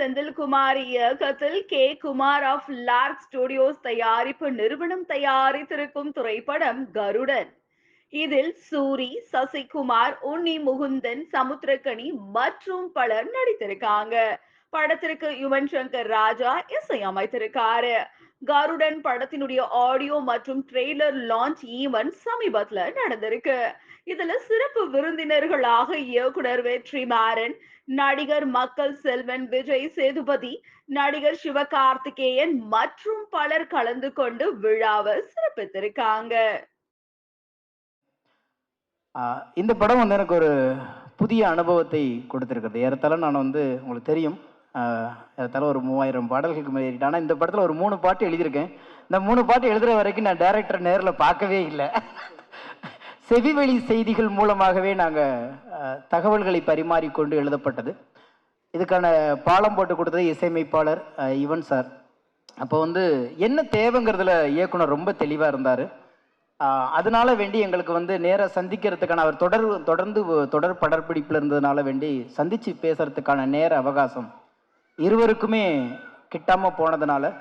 செந்தில்குமார் இயக்கத்தில் K. Kumar of Lark Studios தயாரிப்பு நிறுவனம் தயாரித்திருக்கும் திரைப்படம் கருடன். இதில் சூரி சசிகுமார் உன்னி முகுந்தன் சமுத்திரக்கணி மற்றும் பலர் நடித்திருக்காங்க. படத்திற்கு யுவன் சங்கர் ராஜா இசையமைத்திருக்காரு கருடன் படத்தினுடைய ஆடியோ மற்றும் ட்ரெய்லர் லான்ச் ஈவென்ட் சமீபத்துல நடந்திருக்கு. இதுல சிறப்பு விருந்தினர்களாக இயக்குனர் வெற்றி மாறன் நடிகர் மக்கள் செல்வன் விஜய் சேதுபதி நடிகர் சிவகார்த்திகேயன் மற்றும் பலர் கலந்து கொண்டு விழாவை சிறப்பித்திருக்காங்க. ஆஹ் இந்த படம் வந்து எனக்கு ஒரு புதிய அனுபவத்தை கொடுத்துருக்குது. ஏறத்தாழ நான் வந்து உங்களுக்கு தெரியும். ஏறத்தால ஏறத்தாழ ஒரு மூவாயிரம் பாடல்களுக்கு மேலே ஆனால் இந்த படத்தில் ஒரு மூணு பாட்டு எழுதியிருக்கேன். இந்த மூணு பாட்டு எழுதுகிற வரைக்கும் நான் டேரக்டர் நேரில் பார்க்கவே இல்லை. செவிவெளி செய்திகள் மூலமாகவே நாங்கள் தகவல்களை பரிமாறிக்கொண்டு எழுதப்பட்டது. இதுக்கான பாலம் போட்டு கொடுத்தது இசையமைப்பாளர் யுவன் சார். அப்போ வந்து என்ன தேவைங்கிறதுல இயக்குனர் ரொம்ப தெளிவாக இருந்தார். அதனால வேண்டி எங்களுக்கு வந்து நேராக சந்திக்கிறதுக்கான அவர் தொடர் தொடர்ந்து தொடர் படப்பிடிப்பில் இருந்ததுனால வேண்டி சந்தித்து பேசுறதுக்கான நேர அவகாசம் இருவருக்குமே கிட்டாமல் போனதுனால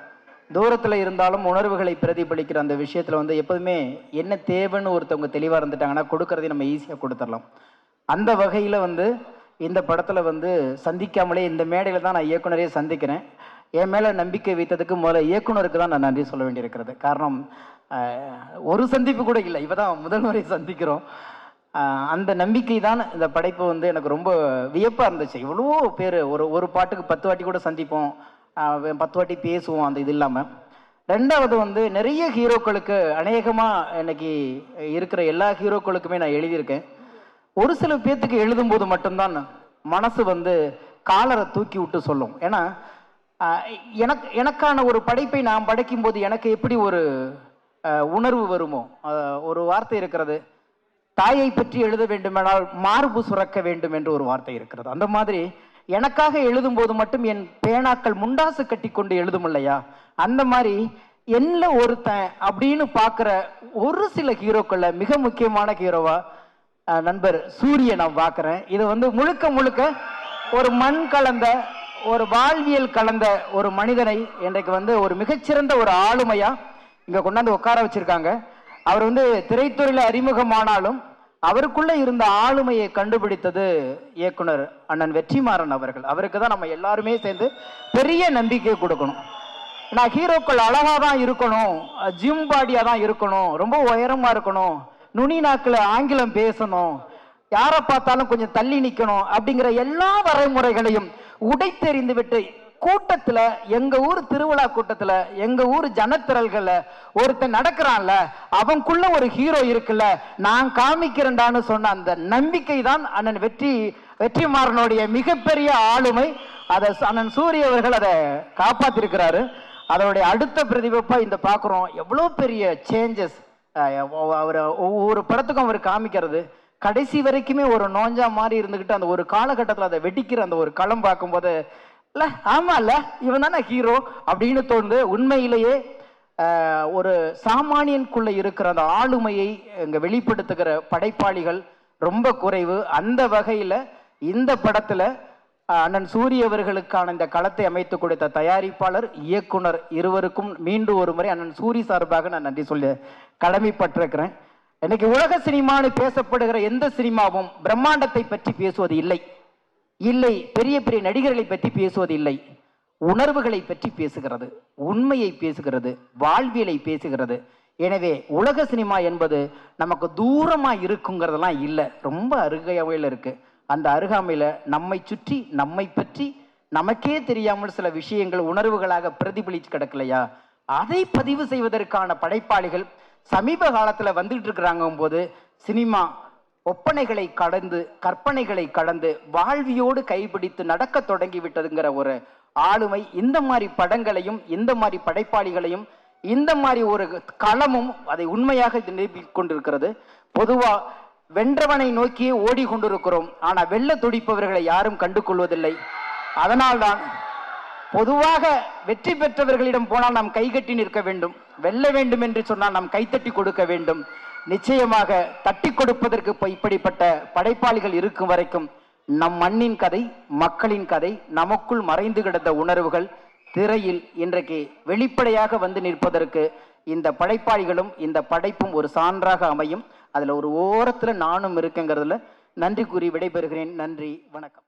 தூரத்தில் இருந்தாலும் உணர்வுகளை பிரதிபலிக்கிற அந்த விஷயத்தில் வந்து எப்போதுமே என்ன தேவைன்னு ஒருத்தவங்க தெளிவாக இருந்துட்டாங்கன்னா கொடுக்கறதை நம்ம ஈஸியாக கொடுத்துடலாம். அந்த வகையில் வந்து இந்த படத்தில் வந்து சந்திக்காமலே இந்த மேடையில் தான் நான் இயக்குனரையே சந்திக்கிறேன். என் மேலே நம்பிக்கை வைத்ததுக்கு முதல்ல இயக்குனருக்கு தான் நான் நன்றி சொல்ல வேண்டியிருக்கிறது. காரணம் ஒரு சந்திப்பு கூட இல்லை. இப்போ தான் முதல் முறை சந்திக்கிறோம். அந்த நம்பிக்கை தான் இந்த படைப்பு வந்து எனக்கு ரொம்ப வியப்பாக இருந்துச்சு. இவ்வளோ பேர் ஒரு ஒரு பாட்டுக்கு பத்து வாட்டி கூட சந்திப்போம். பத்து வாட்டி பேசுவோம் அந்த இது இல்லாமல் ரெண்டாவது வந்து நிறைய ஹீரோக்களுக்கு அநேகமாக இன்னைக்கு இருக்கிற எல்லா ஹீரோக்களுக்குமே நான் எழுதியிருக்கேன். ஒரு சில பேர்த்துக்கு எழுதும்போது மட்டும்தான் மனசு வந்து காலரை தூக்கி விட்டு சொல்லும். ஏன்னா எனக் எனக்கு எனக்கான ஒரு படைப்பை நான் படைக்கும்போது எனக்கு எப்படி ஒரு உணர்வு வருமோ? ஒரு வார்த்தை இருக்கிறது தாயை பற்றி எழுத வேண்டுமானால் மார்பு சுரக்க வேண்டும் என்று ஒரு வார்த்தை இருக்கிறது. அந்த மாதிரி எனக்காக எழுதும்போது மட்டும் என் பேனாக்கள் முண்டாசு கட்டி கொண்டு எழுதும் இல்லையா அந்த மாதிரி என்ன ஒருத்தன் அப்படின்னு பார்க்குற ஒரு சில ஹீரோக்கள்ல மிக முக்கியமான ஹீரோவா நண்பர் சூரிய நான் பார்க்குறேன். இது வந்து முழுக்க முழுக்க ஒரு மண் கலந்த ஒரு வாழ்வியல் கலந்த ஒரு மனிதனை இன்றைக்கு வந்து ஒரு மிகச்சிறந்த ஒரு ஆளுமையா இங்க கொண்டாந்து உட்கார வச்சிருக்காங்க. அவர் வந்து திரைத்துறையில் அறிமுகமானாலும் அவருக்குள்ள இருந்த ஆளுமையை கண்டுபிடித்தது இயக்குனர் அண்ணன் வெற்றிமாறன் அவர்கள். அவருக்கு தான் நம்ம எல்லாருமே சேர்ந்து பெரிய நம்பிக்கை கொடுக்கணும். நான் ஹீரோக்கள் அழகாக தான் இருக்கணும் ஜிம் பாடியாக தான் இருக்கணும் ரொம்ப உயரமாக இருக்கணும் நுனி நாக்கில் ஆங்கிலம் பேசணும் யாரை பார்த்தாலும் கொஞ்சம் தள்ளி நிற்கணும் அப்படிங்கிற எல்லா வரைமுறைகளையும் உடைத்தெறிந்து விட்டு கூட்டத்தில் எங்கள் ஊர் திருவிழா கூட்டத்தில் எங்கள் ஊர் ஜனத்திரல்களில் ஒருத்தன் நடக்கிறான்ல அவனுக்குள்ள ஒரு ஹீரோ இருக்குல்ல நான் காமிக்கிறேன்டான்னு சொன்ன அந்த நம்பிக்கை தான் அண்ணன் வெற்றி வெற்றிமாறனுடைய மிகப்பெரிய ஆளுமை. அதை அண்ணன் சூரிய அவர்கள் அதை காப்பாத்திருக்கிறாரு. அதனுடைய அடுத்த பிரதிபப்பா இந்த பார்க்குறோம் எவ்வளோ பெரிய சேஞ்சஸ் அவர் ஒவ்வொரு படத்துக்கும் அவர் காமிக்கிறது. கடைசி வரைக்குமே ஒரு நோஞ்சா மாதிரி இருந்துக்கிட்டு அந்த ஒரு காலகட்டத்தில் அதை வெடிக்கிற அந்த ஒரு களம் பார்க்கும்போது இல்லை ஆமா இல்ல இவன் தானே ஹீரோ அப்படின்னு தோணுது. உண்மையிலேயே ஒரு சாமானியனுக்குள்ள இருக்கிற அந்த ஆளுமையை இங்கே வெளிப்படுத்துகிற படைப்பாளிகள் ரொம்ப குறைவு. அந்த வகையில் இந்த படத்தில் அண்ணன் சூரிய அவர்களுக்கான இந்த களத்தை அமைத்து கொடுத்த தயாரிப்பாளர் இயக்குனர் இருவருக்கும் மீண்டும் ஒரு முறை அண்ணன் சூரி சார்பாக நான் நன்றி சொல்லி கடமைப்பட்டிருக்கிறேன். இன்னைக்கு உலக சினிமான்னு பேசப்படுகிற எந்த சினிமாவும் பிரம்மாண்டத்தை பற்றி பேசுவது இல்லை. இல்லை பெரிய பெரிய நடிகர்களை பற்றி பேசுவது இல்லை உணர்வுகளை பற்றி பேசுகிறது உண்மையை பேசுகிறது வாழ்வியலை பேசுகிறது. எனவே உலக சினிமா என்பது நமக்கு தூரமாக இருக்குங்கிறதெல்லாம் இல்லை. ரொம்ப அருகையாவில் இருக்குது அந்த அருகாமையில் நம்மை சுற்றி நம்மை பற்றி நமக்கே தெரியாமல் சில விஷயங்கள் உணர்வுகளாக பிரதிபலிச்சு கிடக்கலையா? அதை பதிவு செய்வதற்கான படைப்பாளிகள் சமீப காலத்தில் வந்துகிட்டு இருக்கிறாங்க போது சினிமா ஒப்பனைகளை கடந்து கற்பனைகளை கடந்து வாழ்வியோடு கைபிடித்து நடக்க தொடங்கி விட்டதுங்கிற ஒரு ஆளுமை இந்த மாதிரி படங்களையும் இந்த மாதிரி படைப்பாளிகளையும் இந்த மாதிரி ஒரு களமும் அதை உண்மையாக நிரூபிக் கொண்டிருக்கிறது. பொதுவா வென்றவனை நோக்கியே ஓடிக்கொண்டிருக்கிறோம். ஆனா வெள்ள துடிப்பவர்களை யாரும் கண்டு கொள்வதில்லை அதனால்தான் பொதுவாக வெற்றி பெற்றவர்களிடம் போனால் நாம் கைகட்டி நிற்க வேண்டும். வெல்ல வேண்டும் என்று சொன்னால் நாம் கைத்தட்டி கொடுக்க வேண்டும். நிச்சயமாக தட்டி கொடுப்பதற்கு இப்படிப்பட்ட படைப்பாளிகள் இருக்கும் வரைக்கும் நம் மண்ணின் கதை மக்களின் கதை நமக்குள் மறைந்து கிடந்த உணர்வுகள் திரையில் இன்றைக்கு வெளிப்படையாக வந்து நிற்பதற்கு இந்த படைப்பாளிகளும் இந்த படைப்பும் ஒரு சான்றாக அமையும். அதில் ஒரு ஓரத்தில் நானும் இருக்கங்கிறதுல நன்றி கூறி விடைபெறுகிறேன். நன்றி வணக்கம்.